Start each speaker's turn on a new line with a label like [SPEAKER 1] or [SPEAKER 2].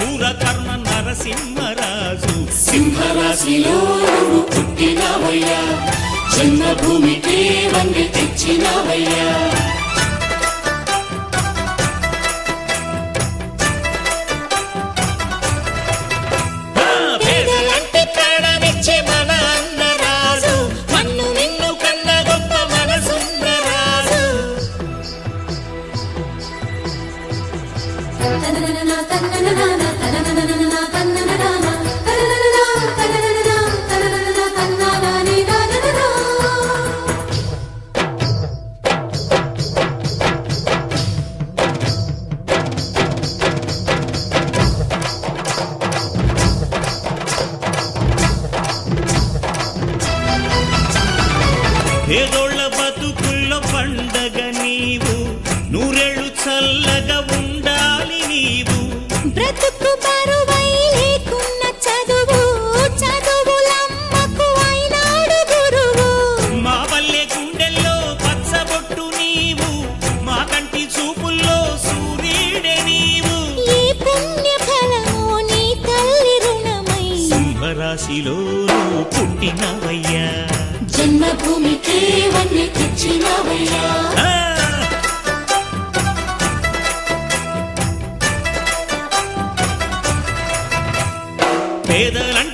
[SPEAKER 1] శూరకర్మ నరసింహరాజు.
[SPEAKER 2] సింహరాశిలో పుట్టినవయ్యా. జన్మభూమికి వంగి తెచ్చినవయ్యా.
[SPEAKER 1] ஏதோ రాశిలోనూ పుట్టినవయ్యా.
[SPEAKER 2] జన్మభూమికి
[SPEAKER 1] పేదలంటే